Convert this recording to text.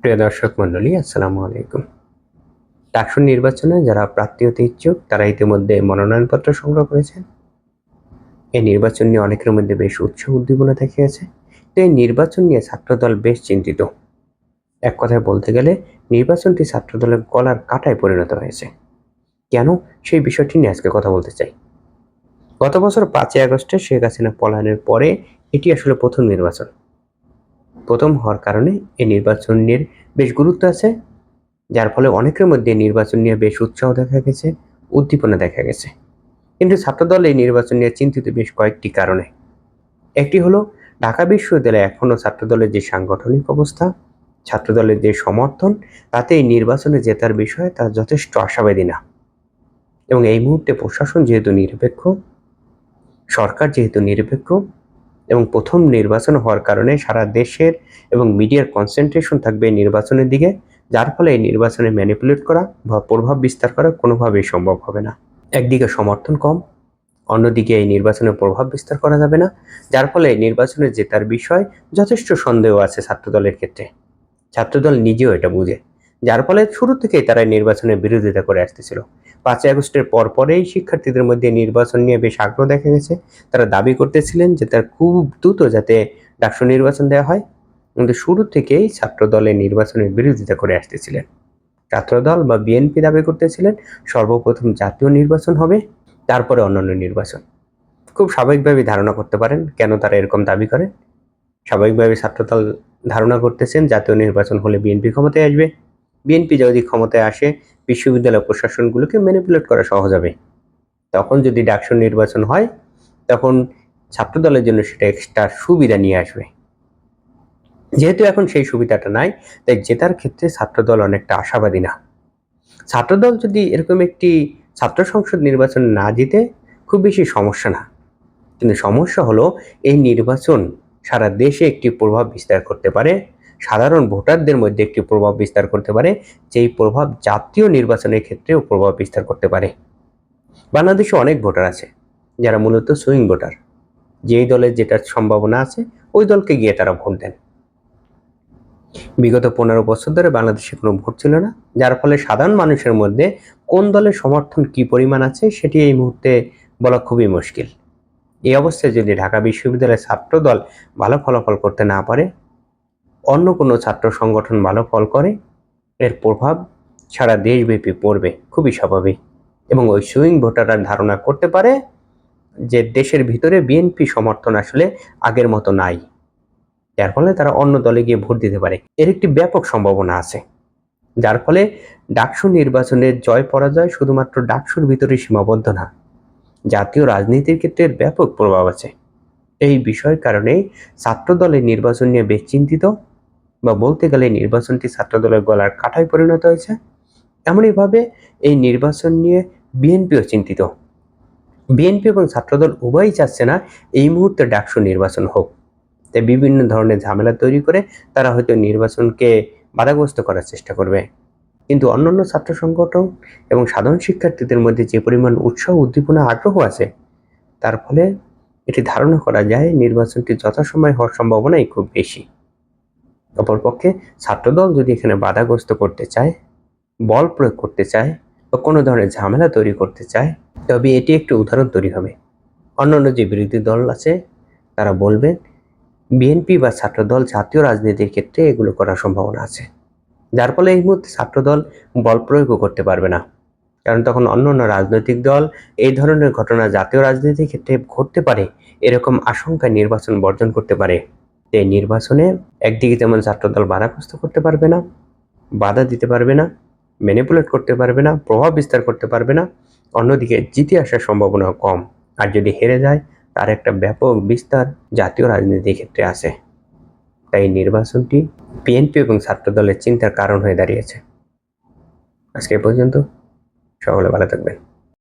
প্রিয় দর্শক মণ্ডলী, আসসালামু আলাইকুম। ডাকসু নির্বাচনে যারা প্রার্থী হতে ইচ্ছুক, তারা ইতিমধ্যে মনোনয়নপত্র সংগ্রহ করেছেন। এই নির্বাচন নিয়ে অনেকের মধ্যে বেশ উৎসাহ উদ্দীপনা দেখা গেছে তো এই নির্বাচন নিয়ে ছাত্রদল বেশ চিন্তিত। এক কথায় বলতে গেলে, নির্বাচনটি ছাত্রদলের গলার কাটায় পরিণত হয়েছে। কেন? সেই বিষয়টি নিয়ে আজকে কথা বলতে চাই। গত বছর পাঁচই আগস্টে শেখ হাসিনা পলায়নের পরে এটি আসলে প্রথম নির্বাচন। প্রথম হওয়ার কারণে এই নির্বাচন নিয়ে বেশ গুরুত্ব আছে, যার ফলে অনেকের মধ্যে নির্বাচন নিয়ে বেশ উৎসাহ দেখা গেছে, উদ্দীপনা দেখা গেছে। কিন্তু ছাত্রদল এই নির্বাচন নিয়ে চিন্তিত বেশ কয়েকটি কারণে। একটি হলো, ঢাকা বিশ্ববিদ্যালয়ে এখনও ছাত্রদলের যে সাংগঠনিক অবস্থা, ছাত্রদলের যে সমর্থন, তাতে এই নির্বাচনে জেতার বিষয়ে তারা যথেষ্ট আশাবাদী না। এবং এই মুহূর্তে প্রশাসন যেহেতু নিরপেক্ষ, সরকার যেহেতু নিরপেক্ষ এবং প্রথম নির্বাচন হওয়ার কারণে সারা দেশের এবং মিডিয়ার কনসেন্ট্রেশন থাকবে এই নির্বাচনের দিকে, যার ফলে এই নির্বাচনে ম্যানিপুলেট করা বা প্রভাব বিস্তার করা কোনোভাবেই সম্ভব হবে না। একদিকে সমর্থন কম, অন্যদিকে এই নির্বাচনে প্রভাব বিস্তার করা যাবে না, যার ফলে এই নির্বাচনে জেতার বিষয় যথেষ্ট সন্দেহ আছে ছাত্রদলের ক্ষেত্রে। ছাত্রদল নিজেও এটা বুঝে। যার ফলে শুরু থেকেই তারা নির্বাচনের বিরোধিতা করে আসতেছিল। পাঁচই আগস্টের পর পরেই শিক্ষার্থীদের মধ্যে নির্বাচন নিয়ে বেশ আগ্রহ দেখা গেছে। তারা দাবি করতেছিলেন যে তার খুব দ্রুত যাতে ডাকসু নির্বাচন দেওয়া হয়। কিন্তু শুরু থেকেই ছাত্র দলের নির্বাচনের বিরোধিতা করে আসতেছিলেন। ছাত্রদল বা বিএনপি দাবি করতেছিলেন, সর্বপ্রথম জাতীয় নির্বাচন হবে, তারপরে অন্যান্য নির্বাচন। খুব স্বাভাবিকভাবে ধারণা করতে পারেন কেন তারা এরকম দাবি করে স্বাভাবিকভাবে ছাত্রদল ধারণা করতেছেন, জাতীয় নির্বাচন হলে বিএনপি ক্ষমতায় আসবে। বিএনপি যদি ক্ষমতায় আসে, বিশ্ববিদ্যালয় প্রশাসনগুলোকে ম্যানিপুলেট করা সহজ হবে। তখন যদি ডাকসু নির্বাচন হয়, তখন ছাত্রদলের জন্য সেটা এক্সট্রা সুবিধা নিয়ে আসবে। যেহেতু এখন সেই সুবিধাটা নাই, তাই জেতার ক্ষেত্রে ছাত্রদল অনেকটা আশাবাদী না। ছাত্রদল যদি এরকম একটি ছাত্র সংসদ নির্বাচন না জিতে, খুব বেশি সমস্যা না। কিন্তু সমস্যা হলো, এই নির্বাচন সারা দেশে একটি প্রভাব বিস্তার করতে পারে সাধারণ ভোটারদের মধ্যে একটি প্রভাব বিস্তার করতে পারে, যেই প্রভাব জাতীয় নির্বাচনের ক্ষেত্রেও প্রভাব বিস্তার করতে পারে। বাংলাদেশে অনেক ভোটার আছে, যারা মূলত সুইং ভোটার। যেই দলের যেটার সম্ভাবনা আছে, ওই দলকে গিয়ে তারা ভোট দেন। বিগত পনেরো বছর ধরে বাংলাদেশে কোনো ভোট ছিল না, যার ফলে সাধারণ মানুষের মধ্যে কোন দলের সমর্থন কি পরিমাণ আছে, সেটি এই মুহূর্তে বলা খুবই মুশকিল। এই অবস্থায় যদি ঢাকা বিশ্ববিদ্যালয়ের ছাত্র দল ভালো ফলাফল করতে না পারে অন্য কোনো ছাত্র সংগঠন ভালো ফল করে, এর প্রভাব সারা দেশব্যাপী পড়বে, খুবই স্বাভাবিক। এবং ওই সুইং ভোটাররা ধারণা করতে পারে যে দেশের ভিতরে বিএনপি সমর্থন আসলে আগের মতো নাই। যার ফলে তারা অন্য দলে গিয়ে ভোট দিতে পারে। এর একটি ব্যাপক সম্ভাবনা আছে। যার ফলে ডাকসু নির্বাচনের জয় পরাজয় শুধুমাত্র ডাকসুর ভিতরে সীমাবদ্ধ না, জাতীয় রাজনীতির ক্ষেত্রে ব্যাপক প্রভাব আছে। এই বিষয়ের কারণে ছাত্র দলের নির্বাচন নিয়ে বেশ চিন্তিত। বা বলতে গেলে নির্বাচনটি ছাত্রদলের গলার কাঠায় পরিণত হয়েছে, এমনইভাবে এই নির্বাচন নিয়ে বিএনপিও চিন্তিত। বিএনপি এবং ছাত্রদল উভয়ই চাচ্ছে না এই মুহূর্তে ডাকসু নির্বাচন হোক। তাই বিভিন্ন ধরনের ঝামেলা তৈরি করে তারা হয়তো নির্বাচনকে বাধাগ্রস্ত করার চেষ্টা করবে। কিন্তু অন্যান্য ছাত্র সংগঠন এবং সাধারণ শিক্ষার্থীদের মধ্যে যে পরিমাণ উৎসাহ, উদ্দীপনা, আগ্রহ আছে, তার ফলে এটি ধারণা করা যায় নির্বাচনটি যথাসময় হওয়ার সম্ভাবনাই খুব বেশি। অপরপক্ষে ছাত্রদল যদি এখানে বাধাগ্রস্ত করতে চায়, বল প্রয়োগ করতে চায় বা কোনো ধরনের ঝামেলা তৈরি করতে চায়, তবে এটি একটি উদাহরণ তৈরি হবে। অন্যান্য যে বিরোধী দল আছে, তারা বলবেন, বিএনপি বা ছাত্রদল জাতীয় রাজনীতির ক্ষেত্রে এগুলো করার সম্ভাবনা আছে। যার ফলে এই মুহূর্তে ছাত্রদল বল প্রয়োগও করতে পারবে না। কারণ তখন অন্য অন্য রাজনৈতিক দল এই ধরনের ঘটনা জাতীয় রাজনীতির ক্ষেত্রে ঘটতে পারে, এরকম আশঙ্কায় নির্বাচন বর্জন করতে পারে। এই নির্বাচনে একদিকে যেমন ছাত্রদল বাধাগ্রস্ত করতে পারবে না, বাধা দিতে পারবে না ম্যানিপুলেট করতে পারবে না, প্রভাব বিস্তার করতে পারবে না, অন্যদিকে জিতে আসার সম্ভাবনা কম। আর যদি হেরে যায়, তার একটা ব্যাপক বিস্তার জাতীয় রাজনীতির ক্ষেত্রে আছে। তাই নির্বাচনটি বিএনপি এবং ছাত্রদলের চিন্তার কারণ হয়ে দাঁড়িয়েছে। আজকে পর্যন্ত, সকলে ভালো থাকবেন।